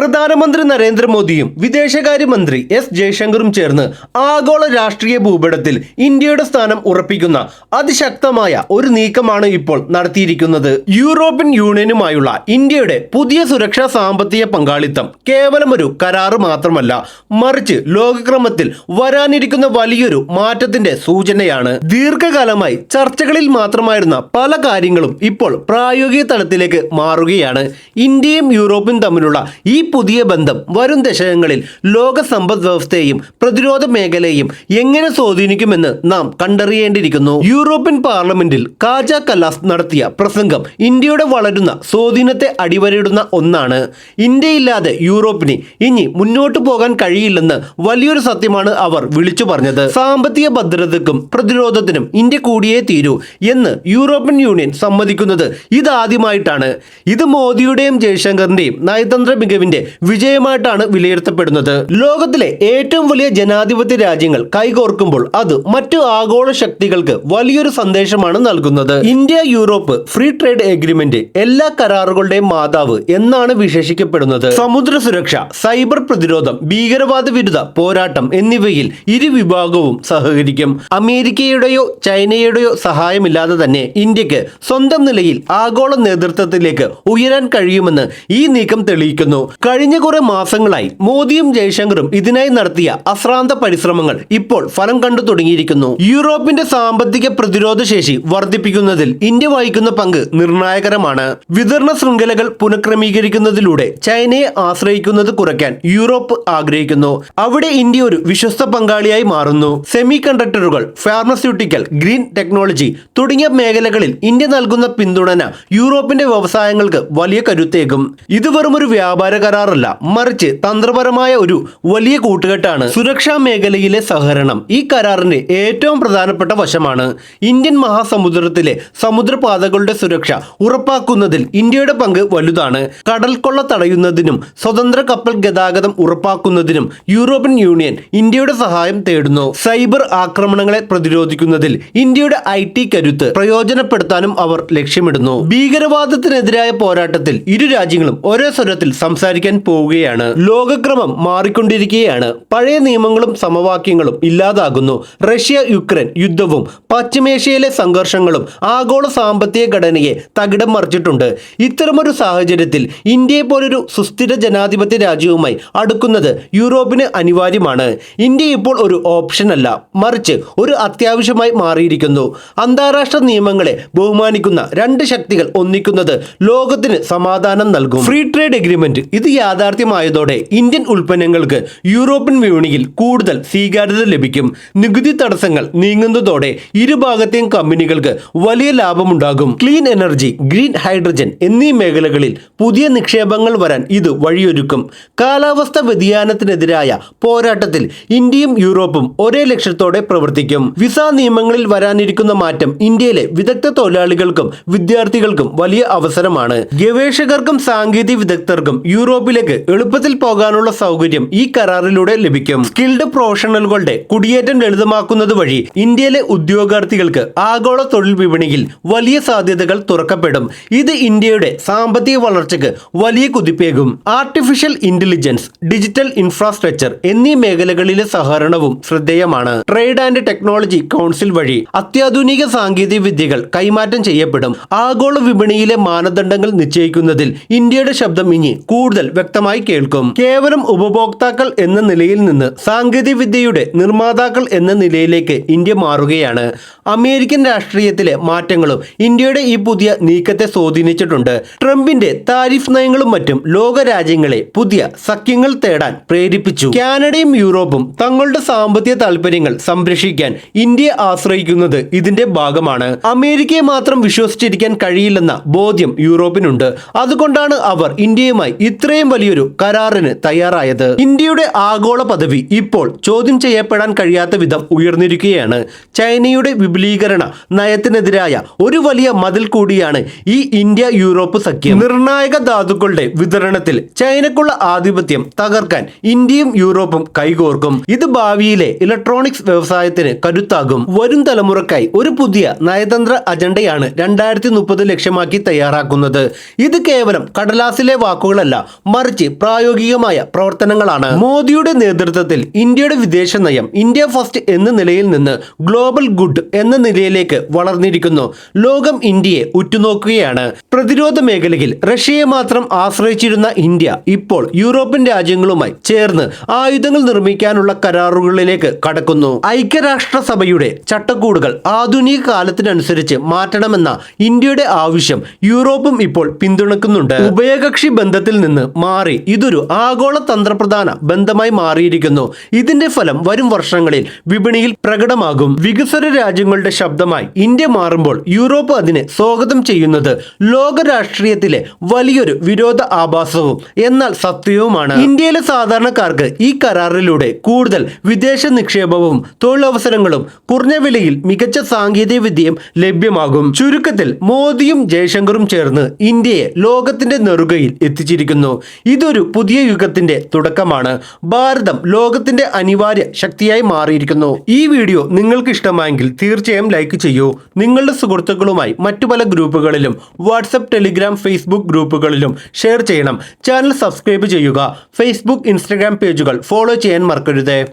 പ്രധാനമന്ത്രി നരേന്ദ്രമോദിയും വിദേശകാര്യമന്ത്രി എസ് ജയശങ്കറും ചേർന്ന് ആഗോള രാഷ്ട്രീയ ഭൂപടത്തിൽ ഇന്ത്യയുടെ സ്ഥാനം ഉറപ്പിക്കുന്ന അതിശക്തമായ ഒരു നീക്കമാണ് ഇപ്പോൾ നടത്തിയിരിക്കുന്നത്. യൂറോപ്യൻ യൂണിയനുമായുള്ള ഇന്ത്യയുടെ പുതിയ സുരക്ഷാ സാമ്പത്തിക പങ്കാളിത്തം കേവലം ഒരു കരാറ് മാത്രമല്ല മറിച്ച് ലോകക്രമത്തിൽ വരാനിരിക്കുന്ന വലിയൊരു മാറ്റത്തിന്റെ സൂചനയാണ്. ദീർഘകാലമായി ചർച്ചകളിൽ മാത്രമായിരുന്ന പല കാര്യങ്ങളും ഇപ്പോൾ പ്രായോഗിക തലത്തിലേക്ക് മാറുകയാണ്. ഇന്ത്യയും യൂറോപ്പും തമ്മിലുള്ള ഈ പുതിയ ബന്ധം വരും ദശകങ്ങളിൽ ലോക സമ്പദ് വ്യവസ്ഥയെയും പ്രതിരോധ മേഖലയെയും എങ്ങനെ സ്വാധീനിക്കുമെന്ന് നാം കണ്ടറിയേണ്ടിയിരിക്കുന്നു. യൂറോപ്യൻ പാർലമെന്റിൽ കാജ കലാസ് നടത്തിയ പ്രസംഗം ഇന്ത്യയുടെ വളരുന്ന സ്വാധീനത്തെ അടിവരയിടുന്ന ഒന്നാണ്. ഇന്ത്യയില്ലാതെ യൂറോപ്പിന് ഇനി മുന്നോട്ടു പോകാൻ കഴിയില്ലെന്ന് വലിയൊരു സത്യമാണ് അവർ വിളിച്ചു പറഞ്ഞത്. സാമ്പത്തിക ഭദ്രതയ്ക്കും പ്രതിരോധത്തിനും ഇന്ത്യ കൂടിയേ തീരൂ എന്ന് യൂറോപ്യൻ യൂണിയൻ സമ്മതിക്കുന്നത് ഇതാദ്യമായിട്ടാണ്. ഇത് മോദിയുടെയും ജയശങ്കറിന്റെയും നയതന്ത്ര മികവിന്റെ വിജയമായിട്ടാണ് വിലയിരുത്തപ്പെടുന്നത്. ലോകത്തിലെ ഏറ്റവും വലിയ ജനാധിപത്യ രാജ്യങ്ങൾ കൈകോർക്കുമ്പോൾ അത് മറ്റു ആഗോള ശക്തികൾക്ക് വലിയൊരു സന്ദേശമാണ് നൽകുന്നത്. India Europe free trade agreement എല്ലാ കരാറുകളുടെയും മാതാവ് എന്നാണ് വിശേഷിക്കപ്പെടുന്നത്. സമുദ്ര സുരക്ഷ സൈബർ പ്രതിരോധം ഭീകരവാദ വിരുദ്ധ പോരാട്ടം എന്നിവയിൽ ഇരു വിഭാഗവും സഹകരിക്കും. അമേരിക്കയുടെയോ ചൈനയുടെയോ സഹായമില്ലാതെ തന്നെ ഇന്ത്യയ്ക്ക് സ്വന്തം നിലയിൽ ആഗോള നേതൃത്വത്തിലേക്ക് ഉയരാൻ കഴിയുമെന്ന് ഈ നീക്കം തെളിയിക്കുന്നു. കഴിഞ്ഞ കുറെ മാസങ്ങളായി മോദിയും ജയശങ്കറും ഇതിനായി നടത്തിയ അശ്രാന്ത പരിശ്രമങ്ങൾ ഇപ്പോൾ ഫലം കണ്ടു തുടങ്ങിയിരിക്കുന്നു. യൂറോപ്പിന്റെ സാമ്പത്തിക പ്രതിരോധ ശേഷി വർദ്ധിപ്പിക്കുന്നതിൽ ഇന്ത്യ വഹിക്കുന്ന പങ്ക് നിർണായകരമാണ്. വിതരണ ശൃംഖലകൾ പുനഃക്രമീകരിക്കുന്നതിലൂടെ ചൈനയെ ആശ്രയിക്കുന്നത് കുറയ്ക്കാൻ യൂറോപ്പ് ആഗ്രഹിക്കുന്നു. അവിടെ ഇന്ത്യ ഒരു വിശ്വസ്ത പങ്കാളിയായി മാറുന്നു. സെമി കണ്ടക്ടറുകൾ ഫാർമസ്യൂട്ടിക്കൽ ഗ്രീൻ ടെക്നോളജി തുടങ്ങിയ മേഖലകളിൽ ഇന്ത്യ നൽകുന്ന പിന്തുണന യൂറോപ്പിന്റെ വ്യവസായങ്ങൾക്ക് വലിയ കരുത്തേകും. ഇത് വെറും ഒരു വ്യാപാര കരാറല്ല മറിച്ച് തന്ത്രപരമായ ഒരു വലിയ കൂട്ടുകെട്ടാണ് സുരക്ഷാ മേഖലയിലെ സഹകരണം. ഈ കരാറിന്റെ ഏറ്റവും പ്രധാനപ്പെട്ട വശമാണ് ഇന്ത്യൻ മഹാസമുദ്രത്തിലെ സമുദ്രപാതകളുടെ സുരക്ഷ ഉറപ്പാക്കുന്നതിൽ ഇന്ത്യയുടെ പങ്ക് വലുതാണ്. കടൽക്കൊള്ള തടയുന്നതിനും സ്വതന്ത്ര കപ്പൽ ഗതാഗതം ഉറപ്പാക്കുന്നതിനും യൂറോപ്യൻ യൂണിയൻ ഇന്ത്യയുടെ സഹായം തേടുന്നു. സൈബർ ആക്രമണങ്ങളെ പ്രതിരോധിക്കുന്നതിൽ ഇന്ത്യയുടെ ഐ ടി കരുത്ത് പ്രയോജനപ്പെടുത്താനും അവർ ലക്ഷ്യമിടുന്നു. ഭീകരവാദത്തിനെതിരായ പോരാട്ടത്തിൽ ഇരു രാജ്യങ്ങളും ഒരേ സ്വരത്തിൽ സംസാരിക്കാൻ പോവുകയാണ്. ലോകക്രമം മാറിക്കൊണ്ടിരിക്കുകയാണ്. പഴയ നിയമങ്ങളും സമവാക്യങ്ങളും ഇല്ലാതാകുന്നു. റഷ്യ യുക്രൈൻ യുദ്ധവും പശ്ചിമേഷ്യയിലെ സംഘർഷങ്ങളും ആഗോള സാമ്പത്തിക ഘടനയെ തകിടം മറിച്ചിട്ടുണ്ട്. ഇത്തരമൊരു സാഹചര്യത്തിൽ ഇന്ത്യയെ പോലൊരു സുസ്ഥിര ജനാധിപത്യ രാജ്യവുമായി അടുക്കുന്നത് യൂറോപ്പിന് അനിവാര്യമാണ്. ഇന്ത്യ ഇപ്പോൾ ഒരു ഓപ്ഷനല്ല മറിച്ച് ഒരു അത്യാവശ്യമായി മാറിയിരിക്കുന്നു. അന്താരാഷ്ട്ര നിയമങ്ങളെ ബഹുമാനിക്കുന്ന രണ്ട് ശക്തികൾ ഒന്നിക്കുന്നത് ലോകത്തിന് സമാധാനം നൽകും. ഫ്രീ ട്രേഡ് എഗ്രിമെന്റ് ഇത് യാഥാർത്ഥ്യമായതോടെ ഇന്ത്യൻ ഉൽപ്പന്നങ്ങൾക്ക് യൂറോപ്യൻ വിപണിയിൽ കൂടുതൽ സ്വീകാര്യത ലഭിക്കും. നികുതി തടസ്സങ്ങൾ നീങ്ങുന്നതോടെ ഇരുഭാഗത്തെയും കമ്പനികൾക്ക് വലിയ ലാഭമുണ്ടാകും. ക്ലീൻ എനർജി ഗ്രീൻ ഹൈഡ്രജൻ എന്നീ മേഖലകളിൽ പുതിയ നിക്ഷേപങ്ങൾ വരാൻ ഇത് വഴിയൊരുക്കും. കാലാവസ്ഥ വ്യതിയാനത്തിനെതിരായ പോരാട്ടത്തിൽ ഇന്ത്യയും യൂറോപ്പും ഒരേ ലക്ഷ്യത്തോടെ പ്രവർത്തിക്കും. വിസ നിയമങ്ങളിൽ വരാനിരിക്കുന്ന മാറ്റം ഇന്ത്യയിലെ വിദഗ്ധ തൊഴിലാളികൾക്കും വിദ്യാർത്ഥികൾക്കും വലിയ അവസരമാണ്. ഗവേഷകർക്കും സാങ്കേതിക വിദഗ്ധർക്കും യൂറോപ്പിലേക്ക് എളുപ്പത്തിൽ പോകാനുള്ള സൗകര്യം ഈ കരാറിലൂടെ ലഭിക്കും. സ്കിൽഡ് പ്രൊഫഷണലുകളുടെ കുടിയേറ്റം ലളിതമാക്കുന്നത് വഴി ഇന്ത്യയിലെ ഉദ്യോഗാർത്ഥികൾക്ക് ആഗോള തൊഴിൽ വിപണിയിൽ വലിയ സാധ്യതകൾ തുറക്കപ്പെടും. ഇത് ഇന്ത്യയുടെ സാമ്പത്തിക വളർച്ചയ്ക്ക് വലിയ കുതിപ്പേകും. ആർട്ടിഫിഷ്യൽ ഇന്റലിജൻസ് ഡിജിറ്റൽ ഇൻഫ്രാസ്ട്രക്ചർ എന്നീ മേഖലകളിലെ സഹകരണവും ശ്രദ്ധേയമാണ്. ട്രേഡ് ആൻഡ് ടെക്നോളജി കൗൺസിൽ വഴി അത്യാധുനിക സാങ്കേതിക വിദ്യകൾ കൈമാറ്റം ചെയ്യപ്പെടും. ആഗോള വിപണിയിലെ മാനദണ്ഡങ്ങൾ നിശ്ചയിക്കുന്നതിൽ ഇന്ത്യയുടെ ശബ്ദം ഇനി കൂടുതൽ വ്യക്തമായി കേൾക്കും. കേവലം ഉപഭോക്താക്കൾ എന്ന നിലയിൽ നിന്ന് സാങ്കേതിക വിദ്യയുടെ നിർമ്മാതാക്കൾ എന്ന നിലയിലേക്ക് ഇന്ത്യ മാറുകയാണ്. അമേരിക്കൻ രാഷ്ട്രീയത്തിലെ മാറ്റങ്ങളും ഇന്ത്യയുടെ ഈ പുതിയ നീക്കത്തെ സ്വാധീനിച്ചിട്ടുണ്ട്. ട്രംപിന്റെ താരിഫ് നയങ്ങളും മറ്റും ലോക രാജ്യങ്ങളെ പുതിയ സഖ്യങ്ങൾ തേടാൻ പ്രേരിപ്പിച്ചു. കാനഡയും യൂറോപ്പും തങ്ങളുടെ സാമ്പത്തിക താൽപര്യങ്ങൾ സംരക്ഷിക്കാൻ ഇന്ത്യ ആശ്രയിക്കുന്നത് ഇതിന്റെ ഭാഗമാണ്. അമേരിക്കയെ മാത്രം വിശ്വസിച്ചിരിക്കാൻ കഴിയില്ലെന്ന ബോധ്യം യൂറോപ്പിനുണ്ട്. അതുകൊണ്ടാണ് അവർ ഇന്ത്യയുമായി ഇത്രയും വലിയൊരു കരാറിന് തയ്യാറായത് ഇന്ത്യയുടെ ആഗോള പദവി ഇപ്പോൾ ചോദ്യം ചെയ്യപ്പെടാൻ കഴിയാത്ത വിധം ഉയർന്നിരിക്കുകയാണ്. ചൈനയുടെ വിപുലീകരണ നയത്തിനെതിരായ ഒരു വലിയ മതിൽ കൂടിയാണ് ഈ ഇന്ത്യ യൂറോപ്പ് സഖ്യം. നിർണായക ധാതുക്കളുടെ വിതരണത്തിൽ ചൈനക്കുള്ള ആധിപത്യം തകർക്കാൻ ഇന്ത്യയും യൂറോപ്പും കൈകോർക്കും. ഇത് ഭാവിയിലെ ഇലക്ട്രോണിക്സ് വ്യവസായത്തിന് കരുത്താകും. വരും തലമുറക്കായി ഒരു പുതിയ നയതന്ത്ര അജണ്ടയാണ് രണ്ടായിരത്തി മുപ്പത് ലക്ഷ്യമാക്കി തയ്യാറാക്കുന്നത്. ഇത് കേവലം കടലാസിലെ വാക്കുകളല്ല മറിച്ച് പ്രായോഗികമായ പ്രവർത്തനങ്ങളാണ്. മോദിയുടെ നേതൃത്വത്തിൽ ഇന്ത്യയുടെ വിദേശ നയം ഇന്ത്യ ഫസ്റ്റ് എന്ന നിലയിൽ നിന്ന് ഗ്ലോബൽ ഗുഡ് എന്ന നിലയിലേക്ക് വളർന്നിരിക്കുന്നു. ലോകം ഇന്ത്യയെ ഉറ്റുനോക്കുകയാണ്. പ്രതിരോധ മേഖലയിൽ റഷ്യയെ മാത്രം ആശ്രയിച്ചിരുന്ന ഇന്ത്യ ഇപ്പോൾ യൂറോപ്യൻ രാജ്യങ്ങളുമായി ചേർന്ന് ആയുധങ്ങൾ നിർമ്മിക്കാനുള്ള കരാറുകളിലേക്ക് കടക്കുന്നു. ഐക്യരാഷ്ട്രസഭയുടെ ചട്ടക്കൂടുകൾ ആധുനിക കാലത്തിനനുസരിച്ച് മാറ്റണമെന്ന ഇന്ത്യയുടെ ആവശ്യം യൂറോപ്പും ഇപ്പോൾ പിന്തുണക്കുന്നുണ്ട്. ഉഭയകക്ഷി ബന്ധത്തിൽ നിന്ന് മാറി. ഇതൊരു ആഗോള തന്ത്രപ്രധാന ബന്ധമായി മാറിയിരിക്കുന്നു. ഇതിന്റെ ഫലം വരും വർഷങ്ങളിൽ വിപണിയിൽ പ്രകടമാകും. വികസന രാജ്യങ്ങളുടെ ശബ്ദമായി ഇന്ത്യ മാറുമ്പോൾ യൂറോപ്പ് അതിനെ സ്വാഗതം ചെയ്യുന്നത് ലോക രാഷ്ട്രീയത്തിലെ വലിയൊരു വിരോധ ആഭാസവും എന്നാൽ സത്യവുമാണ്. ഇന്ത്യയിലെ സാധാരണക്കാർക്ക് ഈ കരാറിലൂടെ കൂടുതൽ വിദേശ നിക്ഷേപവും തൊഴിലവസരങ്ങളും കുറഞ്ഞ വിലയിൽ മികച്ച സാങ്കേതിക വിദ്യയും ലഭ്യമാകും. ചുരുക്കത്തിൽ മോദിയും ജയശങ്കറും ചേർന്ന് ഇന്ത്യയെ ലോകത്തിന്റെ നെറുകയിൽ എത്തിച്ചിരിക്കുന്നു. ഇതൊരു പുതിയ യുഗത്തിന്റെ തുടക്കമാണ്. ഭാരതം ലോകത്തിന്റെ അനിവാര്യ ശക്തിയായി മാറിയിരിക്കുന്നു. ഈ വീഡിയോ നിങ്ങൾക്ക് ഇഷ്ടമായെങ്കിൽ തീർച്ചയായും ലൈക്ക് ചെയ്യൂ. നിങ്ങളുടെ സുഹൃത്തുക്കളുമായി മറ്റു പല ഗ്രൂപ്പുകളിലും വാട്സപ്പ് ടെലിഗ്രാം ഫേസ്ബുക്ക് ഗ്രൂപ്പുകളിലും ഷെയർ ചെയ്യണം. ചാനൽ സബ്സ്ക്രൈബ് ചെയ്യുക. ഫേസ്ബുക്ക് ഇൻസ്റ്റഗ്രാം പേജുകൾ ഫോളോ ചെയ്യാൻ മറക്കരുത്.